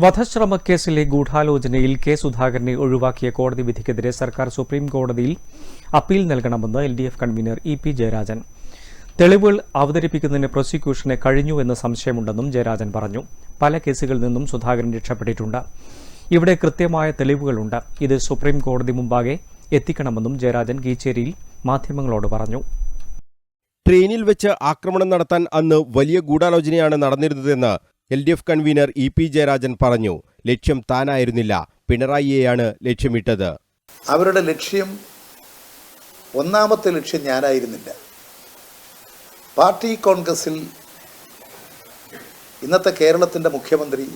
വധശ്രമ കേസിലെ ഗൂഢാലോചനയിൽ കെ സുധാകരനെ ഒഴിവാക്കിയ കോടതി വിധിക്കെതിരെ സർക്കാർ സുപ്രീം കോടതിയിൽ അപ്പീൽ നൽകണമെന്ന് L D F convener E P Jayarajan. തെളിവുകൾ അവതരിപ്പിക്കുന്നതിന് പ്രോസിക്യൂഷന് കഴിഞ്ഞുവെന്ന് സംശയമുണ്ടെന്നും ജയരാജൻ പറഞ്ഞു. പല കേസുകളിൽ നിന്നും സുധാകരൻ രക്ഷപ്പെട്ടിട്ടുണ്ട്. ഇവിടെ കൃത്യമായ തെളിവുകളുണ്ട്. ഇത് സുപ്രീം കോടതി മുമ്പാകെ എത്തിക്കണമെന്നും ജയരാജൻ കീച്ചേരിയിൽ മാധ്യമങ്ങളോട് പറഞ്ഞു. ട്രെയിനിൽ വെച്ച് ആക്രമണം നടത്താൻ അന്ന് വലിയ ഗൂഢാലോചനയാണ് നടന്നിരുന്നതെന്ന് L D F convener E P Jayarajan പറഞ്ഞു ലക്ഷ്യം താനായിരുന്നില്ല പിണറായിയെയാണ് ലക്ഷ്യമിട്ടത്. അവരുടെ ലക്ഷ്യം ഒന്നാമത്തെ ലക്ഷ്യം ഞാനായിരുന്നില്ല. പാർട്ടി കോൺഗ്രസിൽ ഇന്നത്തെ കേരളത്തിന്റെ മുഖ്യമന്ത്രി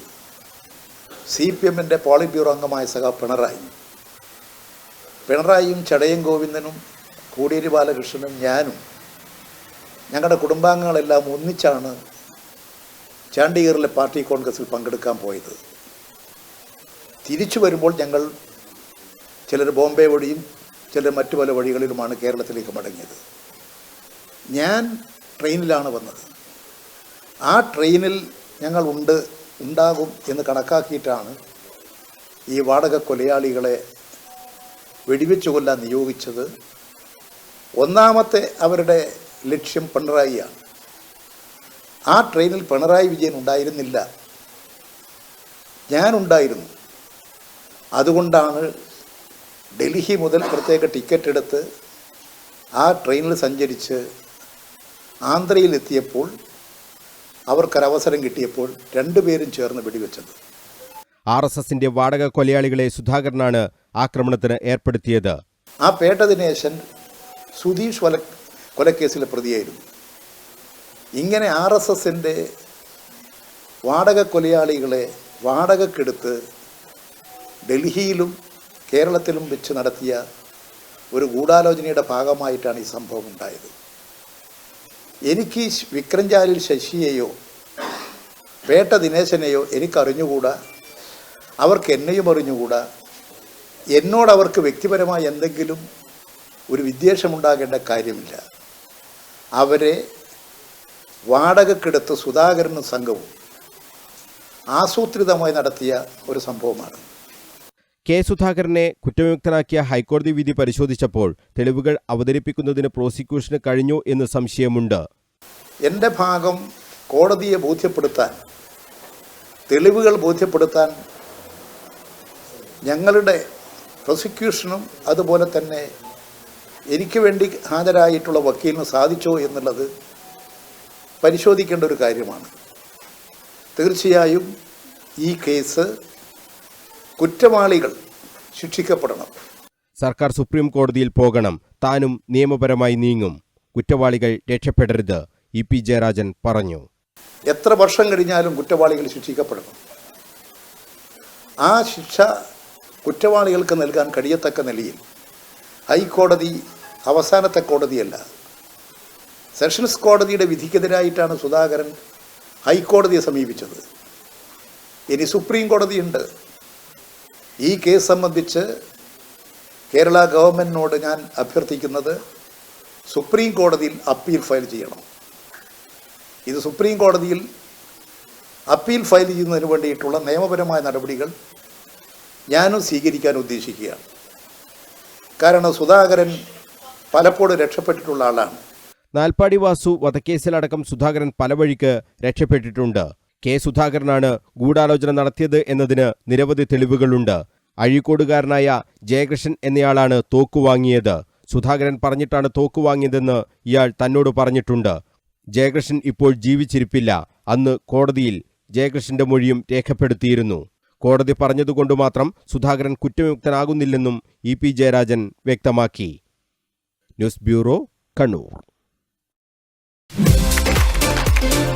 സി പി എമ്മിന്റെ പോളിറ്റ് ബ്യൂറോ അംഗമായ സഹ പിണറായി. പിണറായിയും ചടയം ഗോവിന്ദനും കോടിയേരി ബാലകൃഷ്ണനും ഞാനും ഞങ്ങളുടെ കുടുംബാംഗങ്ങളെല്ലാം ഒന്നിച്ചാണ് ചാണ്ടിഗറിലെ പാർട്ടി കോൺഗ്രസിൽ പങ്കെടുക്കാൻ പോയത്. തിരിച്ചു വരുമ്പോൾ ഞങ്ങൾ ചിലർ ബോംബെ വഴിയും ചിലർ മറ്റു പല വഴികളിലുമാണ് കേരളത്തിലേക്ക് മടങ്ങിയത്. ഞാൻ ട്രെയിനിലാണ് വന്നത്. ആ ട്രെയിനിൽ ഞങ്ങൾ ഉണ്ട് ഉണ്ടാകും എന്ന് കണക്കാക്കിയിട്ടാണ് ഈ വാടക കൊലയാളികളെ വെടിവെച്ചു കൊല്ലാൻ നിയോഗിച്ചത്. ഒന്നാമത്തെ അവരുടെ ലക്ഷ്യം പിണറായിയാണ്. ആ ട്രെയിനിൽ പിണറായി വിജയൻ ഉണ്ടായിരുന്നില്ല. ഞാനുണ്ടായിരുന്നു. അതുകൊണ്ടാണ് ഡൽഹി മുതൽ പ്രത്യേക ടിക്കറ്റ് എടുത്ത് ആ ട്രെയിനിൽ സഞ്ചരിച്ച് ആന്ധ്രയിലെത്തിയപ്പോൾ അവർക്കൊരവസരം കിട്ടിയപ്പോൾ രണ്ടുപേരും ചേർന്ന് വെടിവെച്ചത്. ആർ എസ് എസിന്റെ വാടക കൊലയാളികളെ സുധാകരനാണ് ആക്രമണത്തിന് ഏർപ്പെടുത്തിയത്. ആ പേട്ട ദിനേശൻ സുധീഷ് കൊല കൊലക്കേസിലെ പ്രതിയായിരുന്നു. ഇങ്ങനെ ആർ എസ് എസിന്റെ വാടക കൊലയാളികളെ വാടകക്കെടുത്ത് ഡൽഹിയിലും കേരളത്തിലും വെച്ച് നടത്തിയ ഒരു ഗൂഢാലോചനയുടെ ഭാഗമായിട്ടാണ് ഈ സംഭവം ഉണ്ടായത്. എനിക്ക് വിക്രംചാലിൽ ശശിയെയോ പേട്ട ദിനേശനെയോ എനിക്കറിഞ്ഞുകൂടാ? അവർക്ക് എന്നെയും അറിഞ്ഞുകൂടാ? എന്നോട് അവർക്ക് വ്യക്തിപരമായ എന്തെങ്കിലും ഒരു വിദ്വേഷമുണ്ടാകേണ്ട കാര്യമില്ല. അവരെ വാടകക്കെടുത്ത് സുധാകരനും സംഘവും ആസൂത്രിതമായി നടത്തിയ ഒരു സംഭവമാണ്. കെ സുധാകരനെ കുറ്റവിമുക്തനാക്കിയ ഹൈക്കോടതി വിധി പരിശോധിച്ചപ്പോൾ തെളിവുകൾ അവതരിപ്പിക്കുന്നതിന് പ്രോസിക്യൂഷന് കഴിഞ്ഞു എന്ന് സംശയമുണ്ട്. എന്റെ ഭാഗം കോടതിയെ ബോധ്യപ്പെടുത്താൻ തെളിവുകൾ ബോധ്യപ്പെടുത്താൻ ഞങ്ങളുടെ പ്രോസിക്യൂഷനും അതുപോലെ തന്നെ എനിക്ക് വേണ്ടി ഹാജരായിട്ടുള്ള വക്കീലിന് സാധിച്ചോ എന്നുള്ളത് പരിശോധിക്കേണ്ട ഒരു കാര്യമാണ്. തീർച്ചയായും ഈ കേസ് കുറ്റവാളികൾ ശിക്ഷിക്കപ്പെടണം. സർക്കാർ സുപ്രീം കോടതിയിൽ പോകണം. താനും നിയമപരമായി നീങ്ങും. കുറ്റവാളികൾ രക്ഷപ്പെടരുത്. ഇ പി ജയരാജൻ പറഞ്ഞു. എത്ര വർഷം കഴിഞ്ഞാലും കുറ്റവാളികൾ ശിക്ഷിക്കപ്പെടണം. ആ ശിക്ഷ കുറ്റവാളികൾക്ക് നൽകാൻ കഴിയത്തക്ക നിലയിൽ ഹൈക്കോടതി അവസാനത്തെ കോടതിയല്ല. സെഷൻസ് കോടതിയുടെ വിധിക്കെതിരായിട്ടാണ് സുധാകരൻ ഹൈക്കോടതിയെ സമീപിച്ചത്. ഇനി സുപ്രീം കോടതിയുണ്ട്. ഈ കേസ് സംബന്ധിച്ച് കേരള ഗവൺമെന്റിനോട് ഞാൻ അഭ്യർത്ഥിക്കുന്നത് സുപ്രീം കോടതിയിൽ അപ്പീൽ ഫയൽ ചെയ്യണം. ഇത് സുപ്രീം കോടതിയിൽ അപ്പീൽ ഫയൽ ചെയ്യുന്നതിന് വേണ്ടിയിട്ടുള്ള നിയമപരമായ നടപടികൾ ഞാനും സ്വീകരിക്കാൻ ഉദ്ദേശിക്കുകയാണ്. കാരണം സുധാകരൻ പലപ്പോഴും രക്ഷപ്പെട്ടിട്ടുള്ള ആളാണ്. നാൽപ്പാടി വാസു വധക്കേസിലടക്കം സുധാകരൻ പല വഴിക്ക് രക്ഷപ്പെട്ടിട്ടുണ്ട്. കെ സുധാകരനാണ് ഗൂഢാലോചന നടത്തിയത് എന്നതിന് നിരവധി തെളിവുകളുണ്ട്. അഴീക്കോടുകാരനായ ജയകൃഷ്ണൻ എന്നയാളാണ് തോക്കു വാങ്ങിയത്. സുധാകരൻ പറഞ്ഞിട്ടാണ് തോക്കു വാങ്ങിയതെന്ന് ഇയാൾ തന്നോട് പറഞ്ഞിട്ടുണ്ട്. ജയകൃഷ്ണൻ ഇപ്പോൾ ജീവിച്ചിരിപ്പില്ല. അന്ന് കോടതിയിൽ ജയകൃഷ്ണന്റെ മൊഴിയും രേഖപ്പെടുത്തിയിരുന്നു. കോടതി പറഞ്ഞതുകൊണ്ട് മാത്രം സുധാകരൻ കുറ്റവിമുക്തനാകുന്നില്ലെന്നും ഇ പി ജയരാജൻ വ്യക്തമാക്കി. News bureau Kannur. Thank you.